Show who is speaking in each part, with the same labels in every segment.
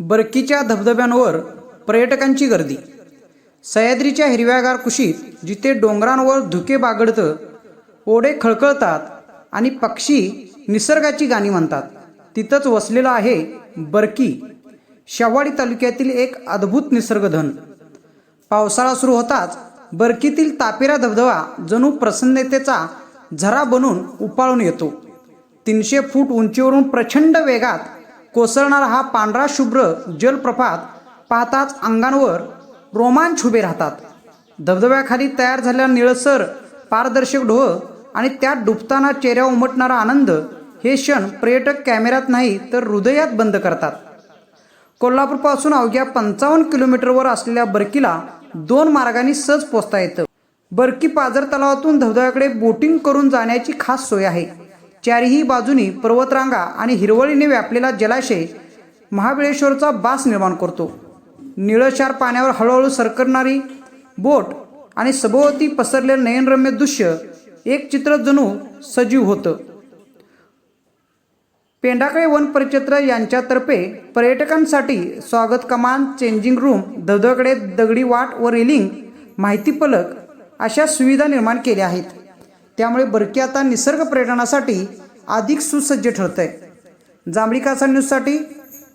Speaker 1: बरकीच्या धबधब्यांवर पर्यटकांची गर्दी. सह्याद्रीच्या हिरव्यागार कुशीत जिथे डोंगरांवर धुके बागडतं ओढे खळखळतात आणि पक्षी निसर्गाची गाणी म्हणतात. तिथंच वसलेलं आहे बरकी. शेवाडी तालुक्यातील एक अद्भुत निसर्गधन. पावसाळा सुरू होताच बरकीतील तापेरा धबधबा जणू प्रसन्नतेचा झरा बनून उपाळून येतो. तीनशे फूट उंचीवरून प्रचंड वेगात कोसळणारा हा पांढरा शुभ्र जलप्रपात पाहताच अंगांवर रोमांच उभे राहतात. धबधब्याखाली तयार झालेला निळसर पारदर्शक ढोह आणि त्यात डुबताना चेहऱ्या उमटणारा आनंद हे क्षण पर्यटक कॅमेऱ्यात नाही तर हृदयात बंद करतात. कोल्हापूरपासून अवघ्या पंचावन्न किलोमीटरवर असलेल्या बरकीला दोन मार्गांनी सहज पोचता येतं. बरकी पाझर तलावातून धबधब्याकडे बोटिंग करून जाण्याची खास सोय आहे. चारही बाजूनी पर्वतरांगा आणि हिरवळीने व्यापलेला जलाशय महाबळेश्वरचा बास निर्माण करतो. निळशार पाण्यावर हळूहळू सरकणारी बोट आणि सभोवती पसरलेलं नयनरम्य दृश्य एक चित्र जणू सजीव होतं. पेंडाकळे वन परिक्षेत्र यांच्यातर्फे पर्यटकांसाठी स्वागत कमान चेंजिंग रूम धबधब्याकडे दगडी वाट व रेलिंग माहिती फलक अशा सुविधा निर्माण केल्या आहेत. त्यामुळे बरकी आता निसर्ग पर्यटनासाठी अधिक सुसज्ज ठरतंय. जांभळी कासा न्यूजसाठी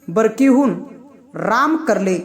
Speaker 1: बरकीहून राम करले.